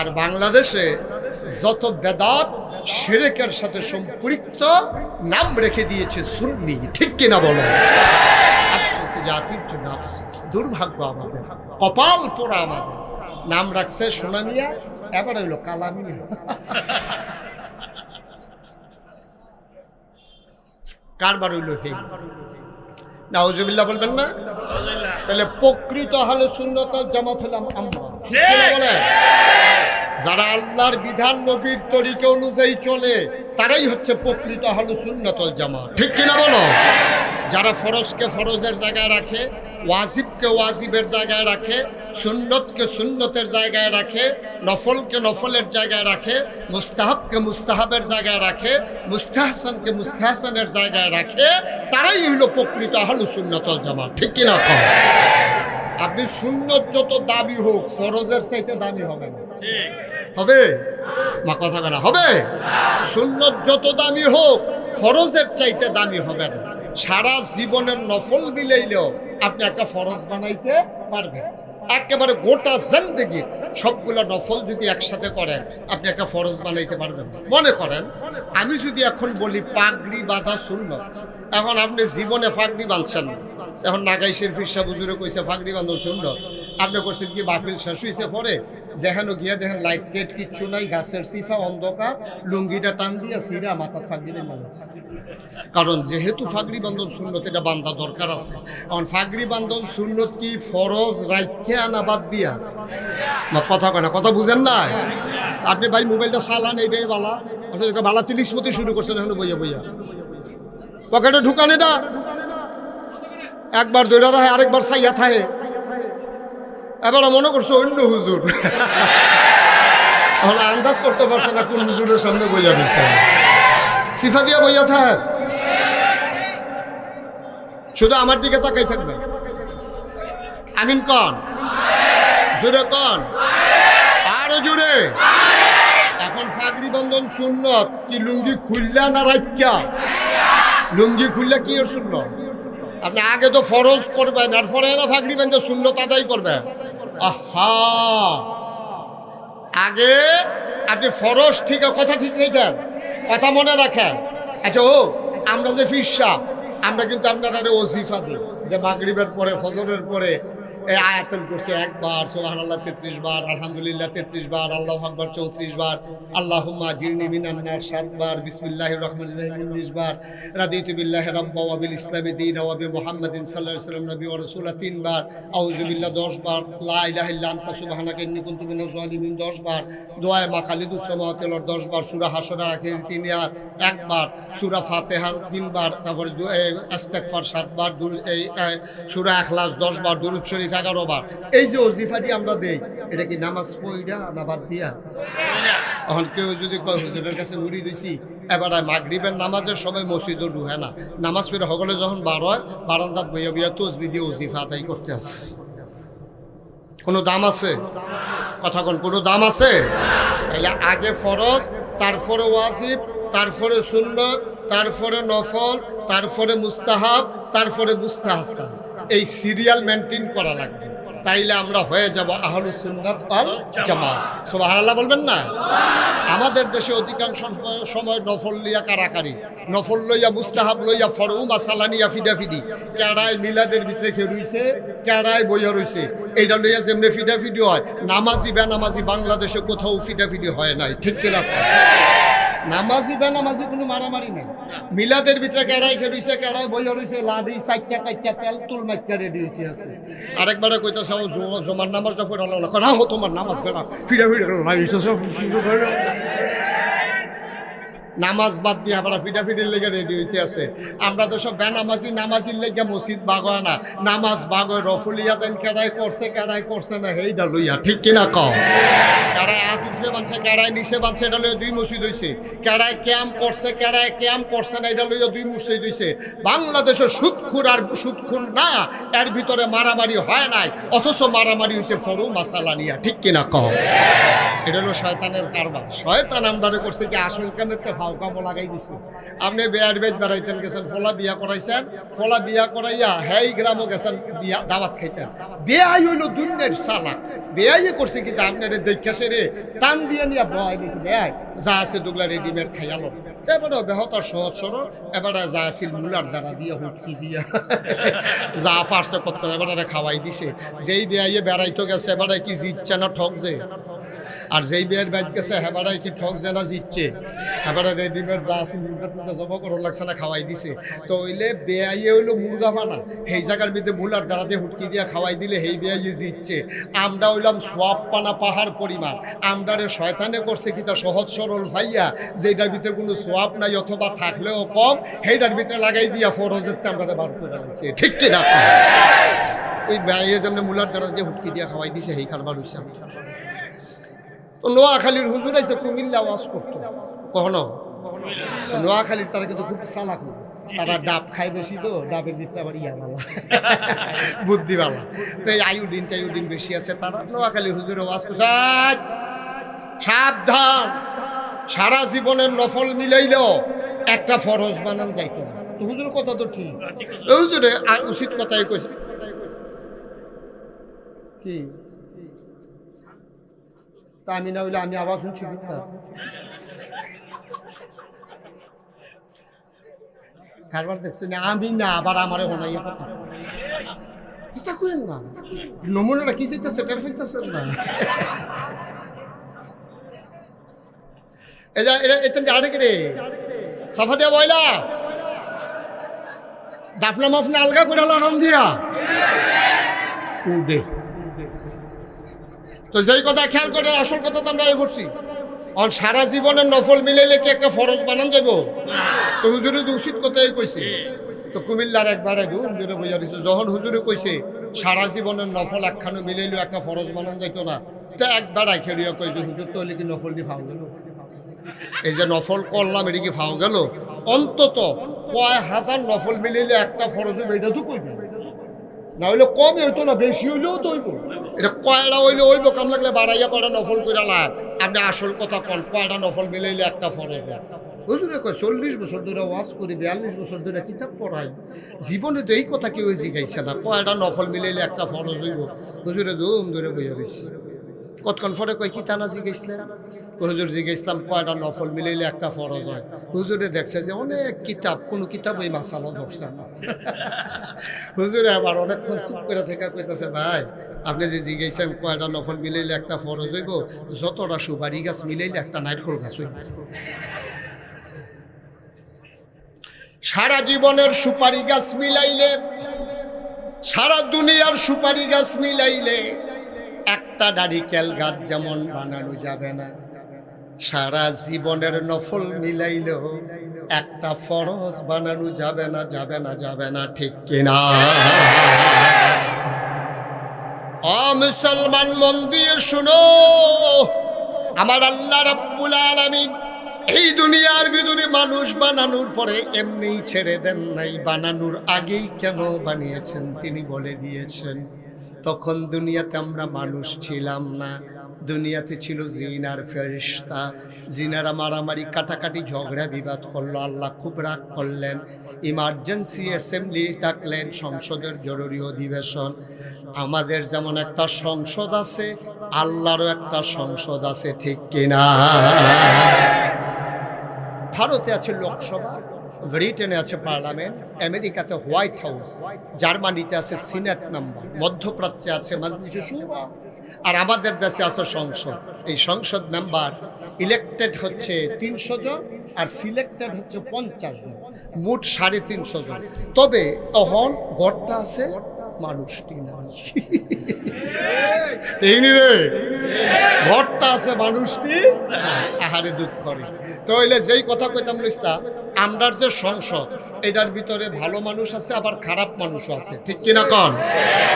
আর বাংলাদেশে যত বেদাত সেরেকের সাথে সম্পৃক্ত নাম রেখে দিয়েছে সুন্নি। ঠিক কিনা বলো? দুর্ভাগ্য আমাদের, কপাল পোড়া আমাদের। নাম রাখছে সোনামিয়া, এবার হইল কালামিয়া। কারবার হইল হে নাউজুবিল্লাহ বলবেন না? তাহলে প্রকৃত হলে শূন্যতা জামাত হলাম আমরা? যারা আল্লাহর বিধান নবীর তরিকা অনুযায়ী চলে, তারাই হচ্ছে প্রকৃত হলো সুন্নতল জামা ঠিক কিনা বলো? যারা ফরজকে ফরজের জায়গায় রাখে, ওয়াজিবকে ওয়াজিবের জায়গায় রাখে, সুন্নতকে সুন্নতের জায়গায় রাখে, নফলকে নফলের জায়গায় রাখে, মুস্তাহাবকে মুস্তাহাবের জায়গায় রাখে, মুস্তাহসানকে মুস্তাহসানের জায়গায় রাখে, তারাই হলো প্রকৃত হলো সুন্নতল জামা ঠিক কিনা কম আপনি সুন্নত যত দাবি হোক, ফরজের চাইতে দামি হবে না। হবে? মা কথা বলা হবে? সুন্নত যত দামি হোক, ফরজের চাইতে দামি হবে না। সারা জীবনের নফল মিলাইলেও আপনি একটা ফরজ বানাইতে পারবেন। একেবারে গোটা জিন্দগি সবগুলো নফল যদি একসাথে করেন, আপনি একটা ফরজ বানাইতে পারবেন মনে করেন, আমি যদি এখন বলি পাগড়ি বাঁধা শূন্য এখন আপনি জীবনে পাগড়ি বাঁধছেন না। এখন নাগাই শেরফির সাহ হুজুরে কইছে ফাগড়ি বাঁধা সুন্দর আপনি করছেন কি, বাফিল শেষ হয়েছে পরে? যেখানে গিয়া দেখেন লাইট টেট কিচ্ছু নাই, গাছের সিফা অন্ধকার, লুঙ্গিটা টান দিয়া সিরা মাথার ফাগড়ি বান্ধব কারণ যেহেতু ফাগড়ি বান্ধন সুন্নত, এটা বান্ধা দরকার আছে। কারণ ফাগড়ি বান্ধন সুন্নত কি ফরজ, রাইখে আনা বাদ দিয়া? না কথা কয় না, কথা বুঝেন না আপনি ভাই মোবাইলটা চালান, এইটাই বালা। এটা বালা তিরিশ মতি শুরু করছেন এখন বইয়া বইয়া। পকেটে ঢুকান এটা একবার দৈরা রাহে আরেকবার সাইয়া থাহে। এবার মনে করছ অন্য হুজুর। আন্দাজ করতে পারছে না কোন হুজুরের সামনে বইয়া রয়েছে সিফা দিয়া বইয়া থাক। শুধু আমার দিকে তাকাই থাকবে। আমিন কন? জুড়ে কন? আরও জুড়ে এখন ফাগরি বন্ধন সুন্নত, কি লুঙ্গি খুললা না রাখা লুঙ্গি খুললে কি সুন্নত? আপনি আগে তো ফরজ করবেন, আর ফরে না ফাগড়ি বেঁধে সুন্নত আদায় করবেন। আগে আপনি ফরজ ঠিক, কথা ঠিক রেখেন কথা মনে রাখেন। আচ্ছা ও, আমরা যে ফিরসা, আমরা কিন্তু আপনার ওজিফা দিই, যে মাগরিবের পরে, ফজরের পরে এই আয়াতন করছে একবার সোহান আল্লাহ তেত্রিশ বার, আলহামদুলিল্লাহ, তেত্রিশ বার, আল্লাহ আকবর, চৌত্রিশ বার, আল্লাহুম্মা জিরনি মিনান্নার সাতবার বিসমিল্লাহ রহমান রহিম, উনিশ বার, রাদিতু বিল্লাহ রাব্বা ওয়া বিল ইসলামি দীন ওয়া বি মুহাম্মাদিন সাল্লাল্লাহু নবী ওয়া রাসূলা তিনবার আউযু বিল্লাহ দশ বার, লা ইলাহা ইল্লা আনতা, সুবহানাকা কুনতু মিনাজ দশ বার দোয়া মা দশ বার, সূরা হাসর তিন একবার সূরা ফাতিহা তিনবার তারপরে এই সাতবার সূরা ইখলাস দশ বার, দুরূদ শরীফ এগারো বার এই যে ওজিফাটি আমরা দেই, এটা কি নামাজ পড়া না বাদ দিয়া? এখন কেউ যদি কয়, হুজুরের কাছে মুড়ি দিছি। এবার মাগরিবের নামাজের সময় মসজিদও ঢুহে না। নামাজ পড়ে সকলে যখন বার হয়, বারান্দাত বইয়া বইয়া তসবি দিয়ে ওজিফা আদায় করতে আসে। কোনো দাম আছে? কথা কোন, কোনো দাম আছে? তাহলে আগে ফরজ, তারপরে ওয়াজিব, তারপরে সুন্নত, তারপরে নফল, তারপরে মুস্তাহাব, তারপরে মুস্তাহাসান। এই সিরিয়াল মেনটেন করা লাগবে। তাইলে আমরা হয়ে যাব আহলু সুন্নাত আল জামাত। সুবহানাল্লাহ বলবেন না? আমাদের দেশে অধিকাংশ সময় নফল লইয়া কারাকারি। নফল লইয়া মুস্তাহাব লইয়া ফরু মাসালা ফিডাফিডি কেড়ায় মিলাদের ভিতরে খেয়ে রইছে, কেড়ায় বইয়া রইছে। এইটা লইয়া যেমনি ফিডাফিডি হয়, নামাজি বেনামাজি বাংলাদেশে কোথাও ফিডাফিডি হয় নাই। ঠিক কিনা? নামাজি বেনামাজি কোনো মারামারি নাই। মিলাদের ভিতরে কেড়াই খেয়ে রইছে কেড়ায় বইয়া রইছে লাডি চাইচা কাইচা তেল তুল মাইচা রেডি হইতে আছে। আরেকবারে কইতেছে ও জো- জমার নামাজটা পড়ে আল্লাহ না। হো তোমার নামাজ বেড়া ফিরে ফিরে নামাজ বাদ দিয়ে আমরা ফিটাফিটির লেগে রেডি হইতে আছে। আমরা তো সব বেনামাজি নামাজির লেগে মসজিদ বাগয় না। নামাজ বাগয় রফুলিয়া দেন কেড়াই করছে কেড়াই করছে না হেইডা লইয়া ঠিক কিনা কও? কেড়াই হাত উঠলে বানছে কেড়াই নিচে বানছে এটা লইয়া দুই মসজিদ হইছে। কেড়াই ক্যাম্প করছে কেড়াই ক্যাম্প করছে না, এটা লইয়া দুই মসজিদ হইছে। বাংলাদেশে সুদখুর আর সুদখুর না, এর ভিতরে মারামারি হয় নাই, অথচ মারামারি হইছে ফরু মাসালা নিয়া, ঠিক কিনা কও? এটা হলো শয়তানের কারবার। শয়তান আমদারে করছে কি, আসল কামেতে ফাও কামো লাগাই দিছে। আপনি বেয়ার বেজ বেড়াইতেন, গেছেন, ফলা বিয়া করাইছেন, ফলা বিয়া করাইয়া হেই গ্রামও গেছেন, বিয়া, দাওয়াত খাইতেন। বেয়াই হইল দুনিয়ার সালা বেয়াইয়ে করছে কিন্তু আপনার দেখা সেরে টান দিয়ে নিয়ে বয় দিয়েছে বেয়াই। যা আছে দুগলা রেডিমেড খাইয়ালো এবারে বেহতার সহজ সরল, এবারে যা আছিল মূলার দ্বারা দিয়ে, হুটকি দিয়া। যা ফার্সে করতে, এবারে খাওয়াই দিছে। যেই বেয়াইয়ে বেড়াইতে গেছে, এবারে কি জিতছে না ঠকছে? আর যেই বিয়ের বাইক গেছে হেবারাই কি ঠক যে না জিতছে? হেবারা রেডিমেড যা আছে মুরগা টুরগা জব করো লাগছে না, খাওয়াই দিছে। তো ওইলে বেয়াইয়ে হইল মুরগা ফানা সেই জায়গার ভিতরে মুলার দিয়ে হুটকি দিয়া খাওয়াই দিলে সেই বেয়াইয়ে জিতছে। আমরা হইলাম সোয়াব পানা পাহাড় পরিমাণ। আমরারে শয়তানে করছে কিতা সহজ সরল ভাইয়া যেটার ভিতরে কোনো সোয়াব নাই অথবা থাকলেও কম, সেইটার ভিতরে লাগাই দিয়া ফরজের আমরা বার করে লাগছে ঠিক কিনা? ওই বেয়াইয়ে যেমন মুলার দ্বারা দিয়ে হুটকি দিয়া খাওয়াই দিছে, সেই কারবার আমরা। তো নোয়াখালীর হুজুর আইসে কুমিল্লা ওয়াজ করতো। কখনো? নোয়াখালীর তারা কিন্তু খুব চালাক হুজুর। তারা ডাব খায় বেশি তো ডাবের ভিতরে আবার ইয়াওয়ালা বুদ্ধিওয়ালা তো এই আয়ুডিন টায়ুডিন বেশি আছে তারা। নোয়াখালী হুজুরে ওয়াজ করছে "আজ, সাবধান। সারা জীবনের নফল মিলাইল একটা ফরজ বানান যাইতো না তো হুজুর কথা তো ঠিক। হুজুরে আ- উচিত কথাই কইছে। কি? তা আমি না হইলে আমি আবার শুনছি কারবার না আমি না আবার আমারে হনাইয়া কথা কিটা কইেন না নমুনাটা কি চাইতেছে টের পাইতেছেন না এটা এটা এটা ডাড়ে রে সাফা দিয়া বয়লা দাফনা মাফনা আলগা করে লড়ন দিয়া উডে তো যেই কথা খেয়াল করে আসল কথা তো আমরা এ করছি। অন সারা জীবনের নফল মিলাইলে কি একটা ফরজ বানান যাব তো হুজুরে তো উচিত কথাই কইছে। তো কুমিল্লার একবারে দু হুজুরে বইয়া দিছে, যখন হুজুরে কইছে, সারা জীবনের নফল একখানো মিলাইলে একটা ফরজ বানান যাইতো না, তো একবার আইখে রিয়া কই যে হুজুর তো হলে কি নফল দি ফাও গেল? এই যে নফল করলাম, এটা কি ফাও গেল? অন্তত কয় হাজার নফল মিলাইলে একটা ফরজ এটা তো কইবে। না হইলে কম হইতো না, বেশি হইলেও তো হইব। এটা কয়টা হইলে ওই বোকাম লাগলে বাড়াইয়া কয়টা নফল করে লাভ? আপনি আসল কথা কন, কয়টা নফল মিলাইলে একটা ফরজ হুজুরে কয়, চল্লিশ বছর ধরে ওয়াজ করি, বিয়াল্লিশ বছর ধরে কিতাব পড়াই। জীবনে তো এই কথা কেউ জিগাইছে না, কয়টা নফল মিলাইলে একটা ফরজ হইব? হুজুরে দম ধরে বইয়া রয়েছে কতক্ষণ ফরে কয়, কি না জিগাইছিলেন? হুজুর জিগাইছিলাম কয়টা নফল মিলাইলে একটা ফরজ হয়? হুজুরে দেখছে যে অনেক কিতাব, কোনো কিতাব এই মাসালা ধরছে না। হুজুরে আবার অনেকক্ষণ চুপ করে থেকে কইতেছে, ভাই, আপনি যে জিগাইছেন কয়টা নফল মিলাইলে একটা ফরজ হইব, যতটা সুপারি গাছ মিলাইলে একটা নাইটকল গাছ হইব। সারা জীবনের সুপারি গাছ মিলাইলে, সারা দুনিয়ার সুপারি গাছ মিলাইলে একটা নারিকেল গাছ যেমন বানানো যাবে না। সারা জীবনের নফল মিলাইল। একটা ফরজ বানানো যাবে না যাবে না যাবে না, ঠিক কিনা? মুসলমান মন দিয়ে শুনো, আমার আল্লাহ রাব্বুল আলামিন এই দুনিয়ার ভিতরে মানুষ বানানোর পরে এমনিই ছেড়ে দেন নাই, বানানোর আগেই কেন বানিয়েছেন তিনি বলে দিয়েছেন। তখন দুনিয়াতে আমরা মানুষ ছিলাম না। দুনিয়াতে ছিল জিনার ফেরিস্তা জিনারা মারামারি, কাটাকাটি, ঝগড়া, বিবাদ করল। আল্লাহ খুব রাগ করলেন। ইমার্জেন্সি অ্যাসেম্বলি ডাকলেন, সংসদের জরুরি অধিবেশন। আমাদের যেমন একটা সংসদ আছে, আল্লাহরও একটা সংসদ আছে, ঠিক কিনা? ভারতে আছে লোকসভা। ব্রিটেনে আছে পার্লামেন্ট, আমেরিকাতে হোয়াইট হাউস, জার্মানিতে আছে সিনেট মেম্বার মধ্যপ্রাচ্যে আছে আর আমাদের দেশে আছে সংসদ। এই সংসদ মেম্বার ইলেক্টেড হচ্ছে তিনশো জন আর সিলেক্টেড হচ্ছে পঞ্চাশ জন, মোট সাড়ে তিনশো জন। তবে তখন গড়টা আছে মানুষটি না। রে। ঘরটা আছে মানুষটি আহারে দুঃখ করে তো হইলে যেই কথা কইতাম লিস্তা আমরার যে সংসদ, এটার ভিতরে ভালো মানুষ আছে, আবার খারাপ মানুষও আছে। ঠিক কিনা কন?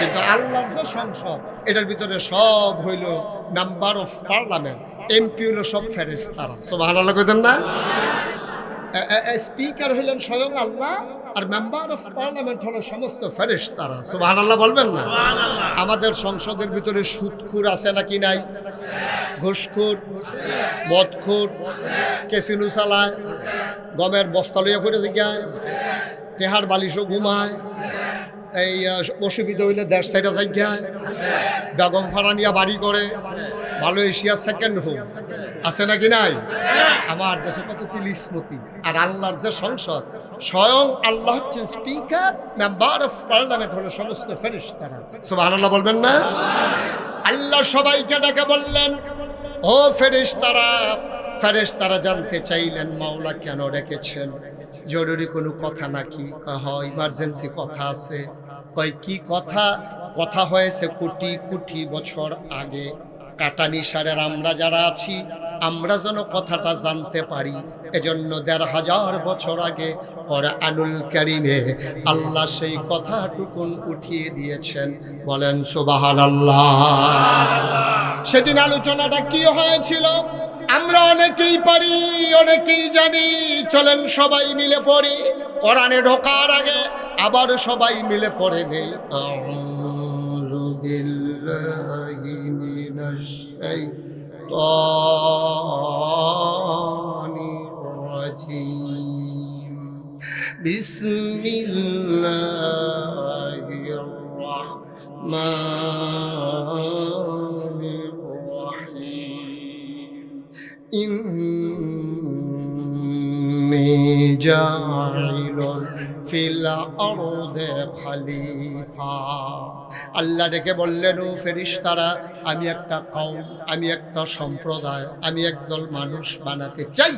কিন্তু আল্লাহর যে সংসদ, এটার ভিতরে সব হইল মেম্বার অফ পার্লামেন্ট। এমপি হইল সব ফেরেস্তারা সব ভালো কইতেন না? স্পিকার হইলেন স্বয়ং আল্লাহ আর মেম্বার অফ পার্লামেন্ট হলো সমস্ত ফেরেস তারা সুবাহ আল্লাহ বলবেন না? আমাদের সংসদের ভিতরে সুদখুর আছে নাকি নাই? ঘুষখুর মদখুর কেসিনু চালায় গমের বস্তা লইয়া ফুটে জিগায় তেহার বালিশও ঘুমায়। এই অসুবিধা হইলে দেড় সাইডে জায়গা বেগম ফারানিয়া বাড়ি করে। ভালো এশিয়া সেকেন্ড হোম আছে নাকি নাই? আমার দেশে কত তিলিসমতি আর আল্লাহর যে সংসদ, স্বয়ং আল্লাহ হচ্ছেন স্পিকার মেম্বার অফ পার্লামেন্ট হলো সমস্ত ফেরিস্তারা সুবহান আল্লাহ বলবেন না? আল্লাহ সবাইকে ডাকে বললেন, ও ফেরিস্তারা ফেরেশতারা জানতে চাইলেন মাওলা কেন রেখেছেন জরুরি কোনো কথা নাকি? হ ইমার্জেন্সি কথা আছে। কয়, কি কথা? কথা হয়েছে কোটি কোটি বছর আগে। কাটানি সারের আমরা যারা আছি, আমরা যেন কথাটা জানতে পারি। এজন্য দেড় হাজার বছর আগে আনুল কারিমে আল্লাহ সেই কথাটুকুন উঠিয়ে দিয়েছেন। বলেন সুবাহান আল্লাহ সেদিন আলোচনাটা কি হয়েছিল? আমরা অনেকেই পারি, অনেকেই জানি। চলেন সবাই মিলে পড়ি। কোরআনে ঢোকার আগে আবার সবাই মিলে পড়ে নেই। আউযু বিল্লাহি মিনাশ শাইতানির রাজিম আল্লাহ ডেকে বললেন, ও ফেরিস তারা আমি একটা কম আমি একটা সম্প্রদায়, আমি একদল মানুষ বানাতে চাই।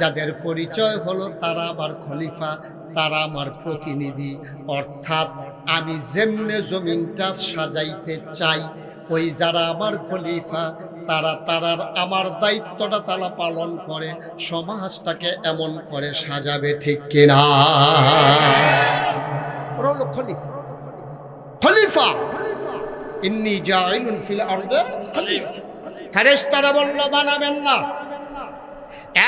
যাদের পরিচয় হলো তারা আমার খলিফা, তারা আমার প্রতিনিধি। অর্থাৎ আমি যেমনে জমিনটা সাজাইতে চাই, ওই যারা আমার খলিফা তারা তারার আমার দায়িত্বটা তারা পালন করে, সমাজটাকে এমন করে সাজাবে ঠিক কিনা? খলিফা খলিফা! ইন্নি জাইলুন ফিল আরদে। ফেরেশতারা বলল, বানাবেন না।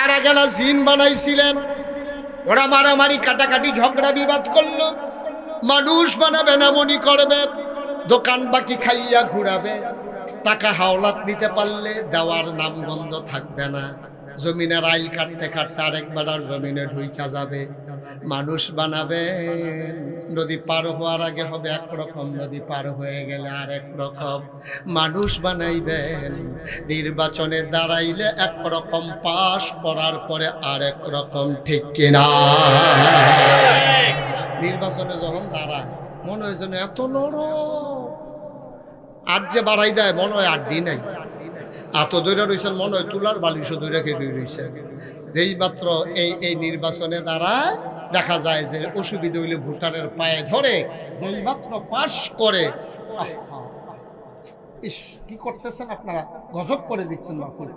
এর আগে না জিন বানাইছিলেন, ওরা মারামারি, কাটাকাটি, ঝগড়া, বিবাদ করল। মানুষ বানাবে না, মনি করবে। দোকান বাকি খাইয়া ঘুরাবে। টাকা হাওলাত নিতে পারলে দেওয়ার নাম বন্ধ থাকবে না। জমিনের আইল কাটতে কাটতে আরেকবার আর জমিনে ঢুইকা যাবে। মানুষ বানাবে, নদী পার হওয়ার আগে হবে একরকম, নদী পার হয়ে গেলে আরেক রকম। মানুষ বানাইবেন নির্বাচনে দাঁড়াইলে একরকম পাশ করার পরে আরেক রকম, ঠিক কিনা? নির্বাচনে যখন দাঁড়ায় মনে হয় যেন এত নরম। আজ যে বাড়াই দেয়, মনে হয় আড্ডি নাই। এত দৈরা রয়েছেন মনে হয় তুলার বালিশও দৈরা খেয়ে রয়েছে যেই মাত্র এই এই নির্বাচনে দ্বারা দেখা যায় যে অসুবিধা হইলে ভোটারের পায়ে ধরে, যেই মাত্র পাশ করে ইস, কি করতেছেন আপনারা? গজব করে দিচ্ছেন মাহফুল